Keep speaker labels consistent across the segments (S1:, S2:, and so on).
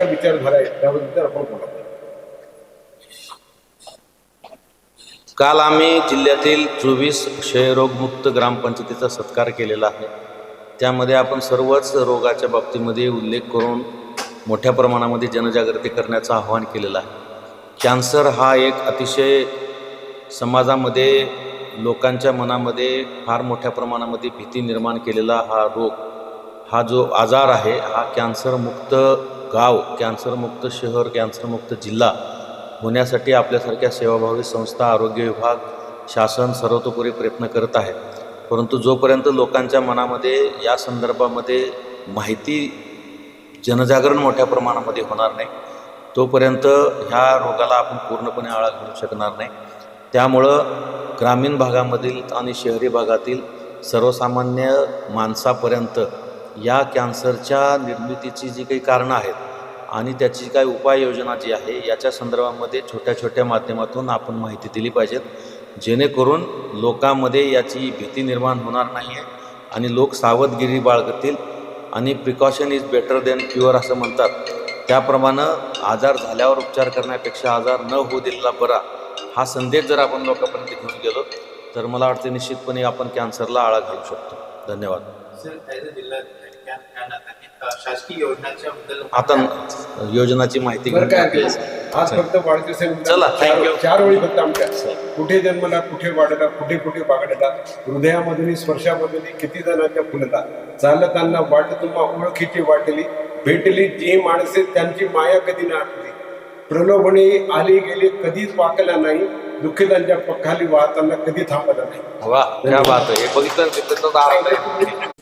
S1: विचार झाला त्याबद्दल आपण बोला
S2: काल आम्ही जिल्ह्यातील चोवीस क्षयरोगमुक्त ग्रामपंचायतीचा सत्कार केलेला आहे. त्यामध्ये आपण सर्वच रोगाच्या बाबतीमध्ये उल्लेख करून मोठ्या प्रमाणामध्ये जनजागृती करण्याचं आवाहन केलेलं आहे. कॅन्सर हा एक अतिशय समाजामध्ये लोकांच्या मनामध्ये फार मोठ्या प्रमाणामध्ये भीती निर्माण केलेला हा रोग हा जो आजार आहे हा कॅन्सरमुक्त गाव कॅन्सरमुक्त शहर कॅन्सरमुक्त जिल्हा होण्यासाठी आपल्यासारख्या सेवाभावी संस्था आरोग्य विभाग शासन सर्वतोपरी प्रयत्न करत आहे. परंतु जोपर्यंत लोकांच्या मनामध्ये या संदर्भामध्ये माहिती जनजागरण मोठ्या प्रमाणामध्ये होणार नाही तोपर्यंत ह्या रोगाला आपण पूर्णपणे आळा घालू शकणार नाही. त्यामुळं ग्रामीण भागामधील आणि शहरी भागातील सर्वसामान्य माणसापर्यंत या कॅन्सरच्या निर्मितीची जी काही कारणं आहेत आणि त्याची काय उपाययोजना जी आहे याच्या संदर्भामध्ये छोट्या छोट्या माध्यमातून आपण माहिती दिली पाहिजेत. जेणेकरून लोकांमध्ये याची भीती निर्माण होणार नाही आहे आणि लोक सावधगिरी बाळगतील आणि precaution is better than cure असं म्हणतात. त्याप्रमाणे आजार झाल्यावर उपचार करण्यापेक्षा आजार न होऊ दिलेला बरा हा संदेश जर आपण लोकांपर्यंत घेऊन गेलो तर मला वाटते निश्चितपणे आपण कॅन्सरला आळा घालू शकतो. धन्यवाद. आता योजनाची माहिती चला.
S1: चार- चार वेळी फक्त आमच्या. कुठे जन्मला कुठे वाढला कुठे कुठे बागडला हृदयामधून स्पर्शामधून किती जणांच्या फुलला. चालताना वाट तुम्हा ओळखीची वाटली. भेटली जी माणसे त्यांची माया कधी ना आटली प्रलोभने आली गेली कधीच वाकला नाही. दुःखितांच्या पखाली वाहताना कधी थांबत नाही
S2: वा क्या बात आहे हे बघितलं आनंद आहे.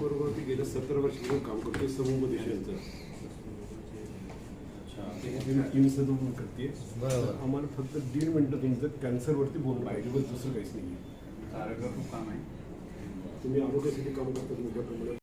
S3: कर्करोगावरती गेल्या सत्तर वर्षापासून काम करतोय समूह देशांचं करते आम्हाला फक्त दीड मिनिटं तुमचं कॅन्सरवरती बोलणं पाहिजे बस दुसरं काहीच नाही तुम्ही आरोग्यासाठी काम करता तुमच्या प्रमाणात.